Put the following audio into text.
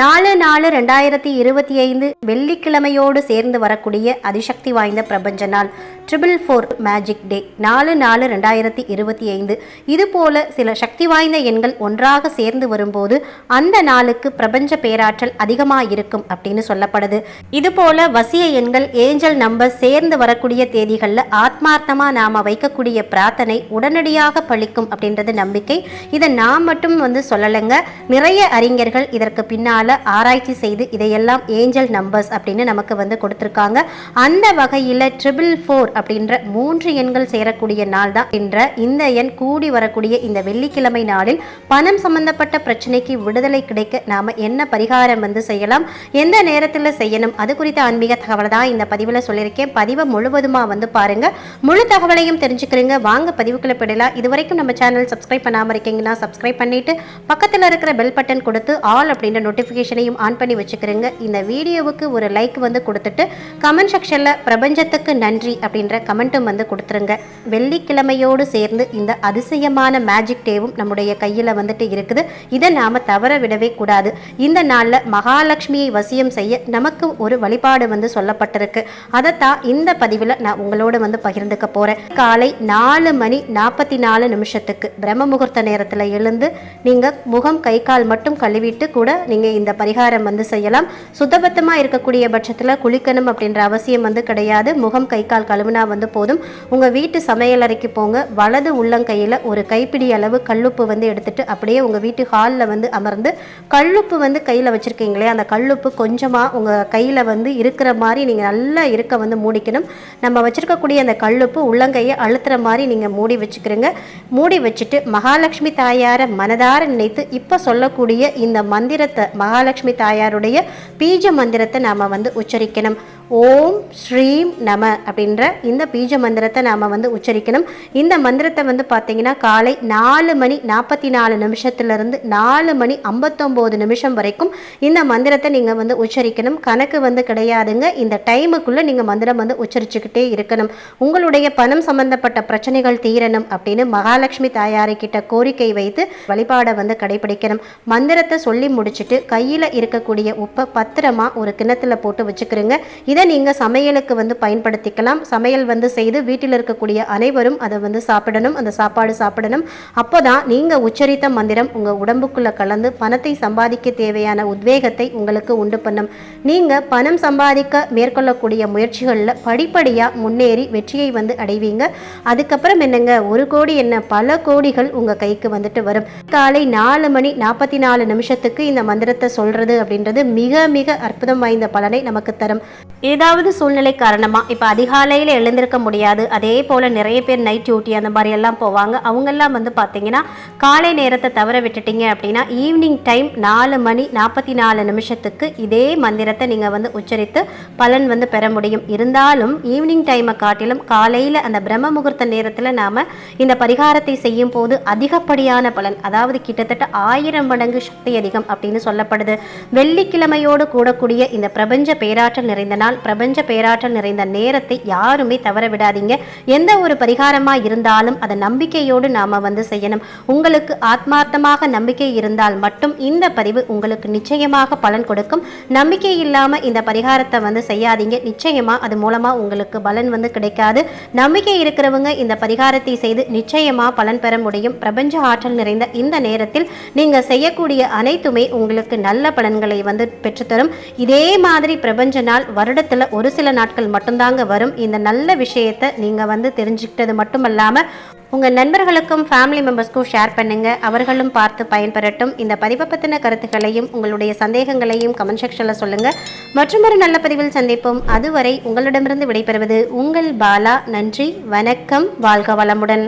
நாலு நாலு ரெண்டாயிரத்தி இருபத்தி ஐந்து வெள்ளிக்கிழமையோடு சேர்ந்து வரக்கூடிய அதிசக்தி வாய்ந்த பிரபஞ்ச நாள் ட்ரிபிள் ஃபோர் மேஜிக் டே நாலு நாலு ரெண்டாயிரத்தி இருபத்தி ஐந்து. இது போல சில சக்தி வாய்ந்த எண்கள் ஒன்றாக சேர்ந்து வரும்போது அந்த நாளுக்கு பிரபஞ்ச பேராற்றல் அதிகமாக இருக்கும் அப்படின்னு சொல்லப்படுது. இது போல வசிய எண்கள் ஏஞ்சல் நம்பர் சேர்ந்து வரக்கூடிய தேதிகளில் ஆத்மார்த்தமாக நாம் வைக்கக்கூடிய பிரார்த்தனை உடனடியாக பழிக்கும் அப்படின்றது நம்பிக்கை. இதை நான் மட்டும் வந்து சொல்லலைங்க. நிறைய அறிஞர்கள் இதற்கு பின்னால் ஆராய்ச்சி செய்து இதையெல்லாம் ஏஞ்சல் நம்பர்ஸ் அப்படின்னு நமக்கு வந்து கொடுத்துருக்காங்க. அந்த வகையில் ட்ரிபிள் ஃபோர் அப்படின்ற மூன்று எண்கள் சேரக்கூடிய நாள் தான் என்ற இந்த எண் கூடி வரக்கூடிய இந்த வெள்ளிக்கிழமை நாளில் பணம் சம்பந்தப்பட்ட பிரச்சனைக்கு விடுதலை கிடைக்க நாம என்ன பரிகாரம் வந்து செய்யலாம் எந்த நேரத்தில் செய்யணும் அது குறித்த ஆன்மீக தகவலை தான் இந்த பதிவில் சொல்லியிருக்கேன். பதிவை முழுவதுமா வந்து பாருங்க. முழு தகவலையும் தெரிஞ்சுக்கிறீங்க. வாங்க பதிவுக்குள்ள போயிடலாம். இது வரைக்கும் நம்ம சேனல் சப்ஸ்கிரைப் பண்ணாமல் இருக்கீங்கன்னா சப்ஸ்கிரைப் பண்ணிட்டு பக்கத்தில் இருக்கிற பெல் பட்டன் கொடுத்து ஆல் அப்படின்ற நோட்டிஃபிகேஷனையும் ஆன் பண்ணி வச்சுக்கிறேங்க. இந்த வீடியோவுக்கு ஒரு லைக் வந்து கொடுத்துட்டு கமெண்ட் செக்ஷனில் பிரபஞ்சத்துக்கு நன்றி அப்படின்ற கமெண்ட்டும் வந்து கொடுத்துருங்க. வெள்ளிக்கிழமையோடு சேர்ந்து இந்த அதிசயமான மேஜிக் டேவும் நம்முடைய கையில் வந்துட்டு இருக்குது. இதை நாம் தவற விடவே கூடாது. இந்த நாளில் மகாலட்சுமியை வசியம் செய்ய நமக்கு ஒரு வழிபாடு வந்து சொல்லப்பட்டிருக்கு. அதைத்தான் இந்த பதிவில் நான் உங்களோட வந்து பகிர்ந்துக்க போகிறேன் காலை நாலு மணி நாற்பத்தி நாலு நிமிஷத்துக்கு பிரம்ம முகூர்த்த நேரத்தில் எழுந்து நீங்கள் முகம் கை கால் மட்டும் கழுவிட்டு கூட நீங்கள் இந்த பரிகாரம் வந்து செய்யலாம். சுத்தபத்தமாக இருக்கக்கூடிய பட்சத்தில் குளிக்கணும் அப்படின்ற அவசியம் வந்து கிடையாது. முகம் கை கால் கழுவினா வந்து போதும். உங்கள் வீட்டு சமையலறைக்கு போங்க. வலது உள்ளங்கையில் ஒரு கைப்பிடி அளவு கல்லுப்பு வந்து எடுத்துட்டு அப்படியே உங்கள் வீட்டு ஹாலில் வந்து அமர்ந்து கல்லுப்பு வந்து கையில் வச்சுருக்கீங்களே அந்த கல்லுப்பு கொஞ்சமாக உங்கள் கையில் வந்து இருக்கிற மாதிரி நீங்கள் நல்லா இருக்க வந்து மூடிக்கணும். நம்ம வச்சுருக்கக்கூடிய அந்த கல்லுப்பு உள்ளங்கையை அழுத்துற மாதிரி நீங்கள் மூடி வச்சுக்கிறீங்க. மூடி வச்சுட்டு மகாலட்சுமி தாயாரை மனதார நினைத்து இப்போ சொல்லக்கூடிய இந்த மந்திரத்தை மகாலட்சுமி தாயாருடைய பீஜ மந்திரத்தை நாம் வந்து உச்சரிக்கணும். ஓம் ஸ்ரீம் நம அப்படின்ற இந்த பீஜ மந்திரத்தை நாம் வந்து உச்சரிக்கணும். இந்த மந்திரத்தை வந்து பார்த்தீங்கன்னா காலை நாலு மணி நாற்பத்தி நாலு நிமிஷத்துலேருந்து நாலு மணி ஐம்பத்தொம்போது நிமிஷம் வரைக்கும் இந்த மந்திரத்தை நீங்கள் வந்து உச்சரிக்கணும். கணக்கு வந்து கிடையாதுங்க. இந்த டைமுக்குள்ளே நீங்கள் மந்திரம் வந்து உச்சரிச்சுக்கிட்டே இருக்கணும். உங்களுடைய பணம் சம்பந்தப்பட்ட பிரச்சனைகள் தீரணும் அப்படின்னு மகாலட்சுமி தாயாரை கிட்ட கோரிக்கை வைத்து வழிபாடை வந்து கடைபிடிக்கணும். மந்திரத்தை சொல்லி முடிச்சுட்டு கையில் இருக்கக்கூடிய உப்பை பத்திரமா ஒரு கிணத்துல போட்டு வச்சுக்கிறோங்க. இதை நீங்கள் சமையலுக்கு வந்து பயன்படுத்திக்கலாம். சமையல் வந்து செய்து வீட்டில் இருக்கக்கூடிய அனைவரும் அதை வந்து சாப்பிடணும். அந்த சாப்பாடு சாப்பிடணும். அப்போ தான் நீங்கள் உச்சரித்த மந்திரம் உங்கள் உடம்புக்குள்ளே கலந்து பணத்தை சம்பாதிக்க தேவையான உத்வேகத்தை உங்களுக்கு உண்டு பண்ணும். நீங்கள் பணம் சம்பாதிக்க மேற்கொள்ளக்கூடிய முயற்சிகளில் படிப்படியாக முன்னேறி வெற்றியை வந்து அடைவீங்க. அதுக்கப்புறம் என்னங்க? ஒரு கோடி என்ன? பல கோடிகள் உங்கள் கைக்கு வந்துட்டு வரும். காலை நாலு மணி நாற்பத்தி நாலு நிமிஷத்துக்கு இந்த மந்திரத்தை சொல்கிறது அப்படின்றது மிக மிக அற்புதம் வாய்ந்த பலனை நமக்கு தரும். ஏதாவது சூழ்நிலை காரணமாக இப்போ அதிகாலையில் எழுந்திருக்க முடியாது அதே போல் நிறைய பேர் நைட் டியூட்டி அந்த மாதிரி எல்லாம் போவாங்க. அவங்கெல்லாம் வந்து பார்த்தீங்கன்னா காலை நேரத்தை தவற விட்டுட்டீங்க அப்படின்னா ஈவினிங் டைம் நாலு மணி நாற்பத்தி நாலு நிமிஷத்துக்கு இதே மந்திரத்தை நீங்கள் வந்து உச்சரித்து பலன் வந்து பெற முடியும். இருந்தாலும் ஈவினிங் டைமை காட்டிலும் காலையில் அந்த பிரம்ம முகூர்த்த நேரத்தில் நாம் இந்த பரிகாரத்தை செய்யும் போது அதிகப்படியான பலன் அதாவது கிட்டத்தட்ட ஆயிரம் மடங்கு சக்தி அதிகம் அப்படின்னு சொல்லப்படும். காணப்படுது. வெள்ளிக்கிழமையோடு கூடக்கூடிய இந்த பிரபஞ்ச பேராற்றல் நிறைந்த நாள் பிரபஞ்ச பேராற்றல் நிறைந்த நேரத்தை யாருமே தவற விடாதீங்க. எந்த ஒரு பரிகாரமாக இருந்தாலும் அதை நம்பிக்கையோடு நாம் வந்து செய்யணும். உங்களுக்கு ஆத்மார்த்தமாக நம்பிக்கை இருந்தால் மட்டும் இந்த பதிவு உங்களுக்கு நிச்சயமாக பலன் கொடுக்கும். நம்பிக்கை இல்லாமல் இந்த பரிகாரத்தை வந்து செய்யாதீங்க. நிச்சயமாக அது மூலமாக உங்களுக்கு பலன் வந்து கிடைக்காது. நம்பிக்கை இருக்கிறவங்க இந்த பரிகாரத்தை செய்து நிச்சயமாக பலன் பெற முடியும். பிரபஞ்ச ஆற்றல் நிறைந்த இந்த நேரத்தில் நீங்கள் செய்யக்கூடிய அனைத்துமே உங்களுக்கு நல்ல பலன்களை வந்து பெற்றுத்தரும். இதே மாதிரி பிரபஞ்ச நாள் வருடத்தில் ஒரு சில நாட்கள் மட்டும்தாங்க வரும். இந்த நல்ல விஷயத்தை நீங்கள் வந்து தெரிஞ்சுக்கிட்டது மட்டுமல்லாமல் உங்கள் நண்பர்களுக்கும் ஃபேமிலி மெம்பர்ஸ்க்கும் ஷேர் பண்ணுங்கள் அவர்களும் பார்த்து பயன்பெறட்டும். இந்த பதிவை பற்றின கருத்துக்களையும் உங்களுடைய சந்தேகங்களையும் கமெண்ட் செக்ஷனில் சொல்லுங்கள் மற்றும் ஒரு நல்ல பதிவில் சந்திப்போம். அதுவரை உங்களிடமிருந்து விடைபெறுவது உங்கள் பாலா. நன்றி வணக்கம். வாழ்க வளமுடன்.